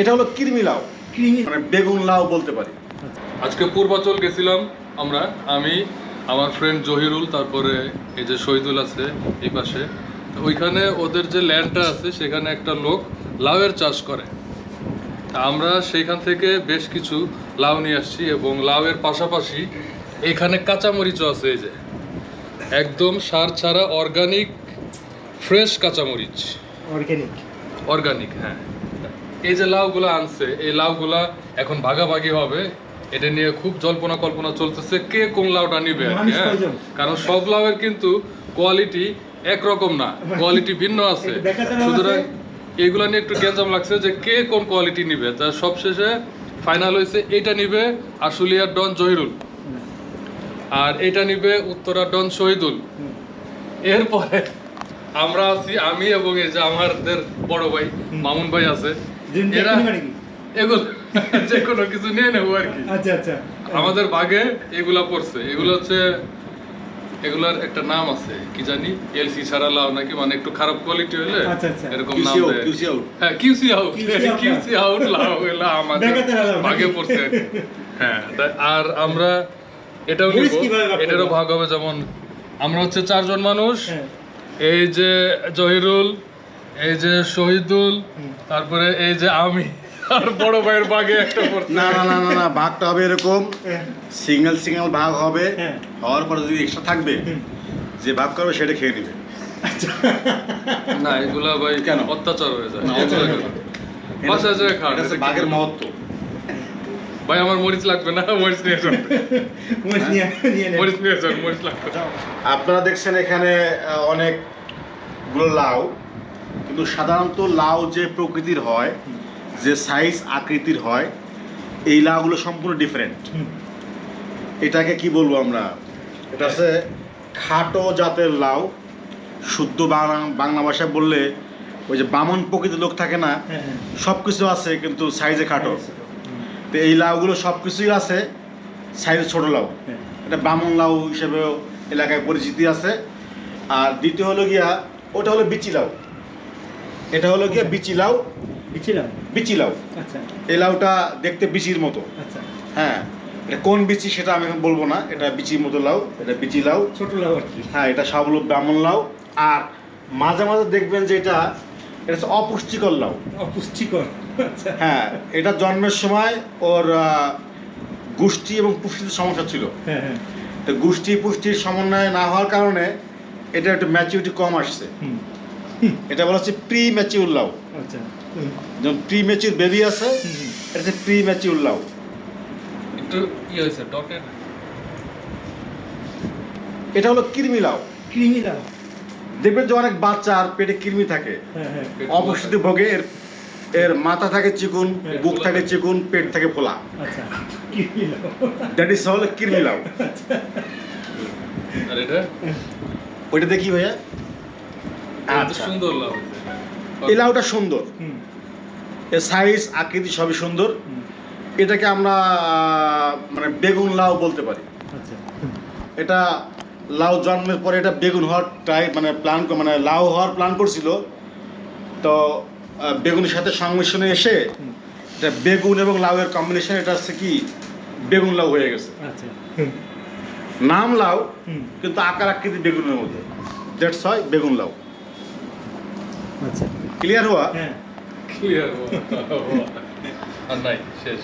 এটা হলো কৃমি লাউ। কৃমি মানে বেগুন লাউ বলতে পারি। আজকে পূর্বাচল গেছিলাম আমরা আমি আমার ফ্রেন্ড জহিরুল তারপরে এই যে শহীদুল আছে এই পাশে। তো ওইখানে ওদের যে ল্যান্ডটা আছে সেখানে একটা লোক লাউয়ের চাষ করে। তা আমরা সেইখান থেকে বেশ কিছু লাউ নিয়ে আসছি এবং লাউয়ের পাশাপাশি এখানে কাঁচামরিচও আছে এই যে। একদম সার ছাড়া অর্গানিক ফ্রেশ কাঁচামরিচ। অর্গ্যানিক অর্গানিক হ্যাঁ। এই যে লাউগুলো আনছে এই লাউগুলা এখন ভাগাভাগি হবে। এটা নিয়ে খুব জল্পনা কল্পনা চলতেছে কে কোন লাউটা নিবে হ্যাঁ? কারণ সব লাউয়ের কিন্তু কোয়ালিটি একরকম না কোয়ালিটি ভিন্ন আছে। সুতরাং? এগুলা নিয়ে একটু গ্যাঞ্জাম লাগছে যে কে কোন কোয়ালিটি নিবে। তা সবশেষে ফাইনাল হয়েছে এটা নিবে আশুলিয়ার ডন জহিরুল। আর এটা নিবে উত্তরা ডন শহীদুল। এরপরে আমরা আছি আমি এবং এই যে আমাদের বড় ভাই মামুন ভাই আছে। এগুলো যে কোনো কিছু নিয়ে নেব আর কি। আচ্ছা আচ্ছা। আমাদের বাগে এগুলা পড়ছে। এগুলো হচ্ছে এগুলার একটা নাম আছে কি জানি এলসি ছাড়া লাউ নাকি মানে একটু খারাপ কোয়ালিটি হলে আচ্ছা, আচ্ছা। এরকম নাম দেয়। হ্যাঁ কিউসি আউট কিউসি আউট এগুলা আমাদের নাকি? পড়ছে। আর হ্যাঁ আর আমরা এটাও নিব। এটারও ভাগ হবে যেমন আমরা হচ্ছে চারজন মানুষ। হ্যাঁ। এই যে জহিরুল এই যে শহীদুল তারপরে এই যে আমি আর বড় ভাইয়ের বাগে একটা না না না না না ভাগটা হবে এরকম। হ্যাঁ, সিঙ্গেল সিঙ্গেল ভাগ হবে। হ্যাঁ। হওয়ার পরে যদি এক্সট্রা থাকবে যে ভাগ করবে সেটা খেয়ে নেবে। আচ্ছা। না এগুলা ভাই কেন? অত্যাচার হয়ে যায়? বাসায় যেয়ে। কি? ভাগের মহত্ব। ভাই আমার মরিচ লাগবে না মরিচ নিয়ে যান। মরিচ নিয়ে নিয়ে মরিচ নিয়ে যান মরিচ লাগবে আপনারা দেখছেন এখানে আহ, অনেকগুলো লাউ কিন্তু সাধারণত লাউ যে প্রকৃতির হয় যে সাইজ আকৃতির হয় এই লাউগুলো সম্পূর্ণ ডিফারেন্ট এটাকে কি বলব আমরা? এটা হচ্ছে খাটো জাতের লাউ। শুদ্ধ বাংলা বাংলা ভাষায় বললে ওই যে বামন প্রকৃতির লোক থাকে না হ্যাঁ, হ্যাঁ। সব কিছু আছে কিন্তু সাইজে খাটো। তো এই লাউগুলো সব কিছুই আছে সাইজে ছোট লাউ। হ্যাঁ। এটা বামন লাউ হিসেবেও এলাকায় পরিচিতি আছে। আর দ্বিতীয় হলো গিয়া ওটা হলো বিচি লাউ। এটা হলো গিয়া বিচি লাউ। দিচ্ছিলাম বিচি লাউ। আচ্ছা। এই লাউটা দেখতে বিচির মতো। আচ্ছা। হ্যাঁ এটা কোন বিচি সেটা আমি এখন বলব না এটা বিচির মতো লাউ এটা বিচি লাউ। ছোট লাউ আর কি। হ্যাঁ এটা সব হলো ব্রাহ্মণ লাউ। আর মাঝে মাঝে দেখবেন যে এটা এটা হচ্ছে অপুষ্টিকর লাউ। অপুষ্টিকর। আচ্ছা। হ্যাঁ এটা জন্মের সময় ওর গোষ্ঠী এবং পুষ্টির সমস্যা ছিল। হ্যাঁ হ্যাঁ। তো গোষ্ঠী পুষ্টির সমন্বয় না হওয়ার কারণে এটা একটু ম্যাচিউরিটি কম আসছে। এটা বলা হচ্ছে প্রি ম্যাচিউর লাউ আচ্ছা। যেমন প্রি ম্যাচিউর বেবি আছে। এটা হচ্ছে প্রি ম্যাচিউর লাউ একটু ইয়ে হয়েছে ডটের এটা হলো কৃমি লাউ কৃমি লাউ দেখবেন যে অনেক বাচ্চার পেটে কৃমি থাকে। হ্যাঁ হ্যাঁ। অপুষ্টিতে ভোগে এর এর মাথা থাকে চিকুন হ্যাঁ, বুক থাকে চিকুন পেট থাকে ফোলা আচ্ছা। কৃমি লাউ দ্যাট ইজ হলো কৃমি লাউ আর এটা? ওইটা দেখি ভাইয়া। আচ্ছা। সুন্দর লাউ এই লাউটা সুন্দর। এর সাইজ আকৃতি সবই সুন্দর। এটাকে আমরা মানে বেগুন লাউ বলতে পারি। আচ্ছা। এটা লাউ জন্মের পরে এটা বেগুন হওয়ার ট্রাই মানে প্ল্যান মানে লাউ হওয়ার প্ল্যান করছিল। তো বেগুনের সাথে সংমিশ্রণে এসে এটা বেগুন এবং লাউয়ের কম্বিনেশন এটা হচ্ছে কি? বেগুন লাউ হয়ে গেছে। আচ্ছা। নাম লাউ কিন্তু আকার আকৃতি বেগুনের মধ্যে। দ্যাটস হয় বেগুন লাউ। আচ্ছা। ক্লিয়ার হওয়া? হ্যাঁ। ক্লিয়ার আর নাই শেষ।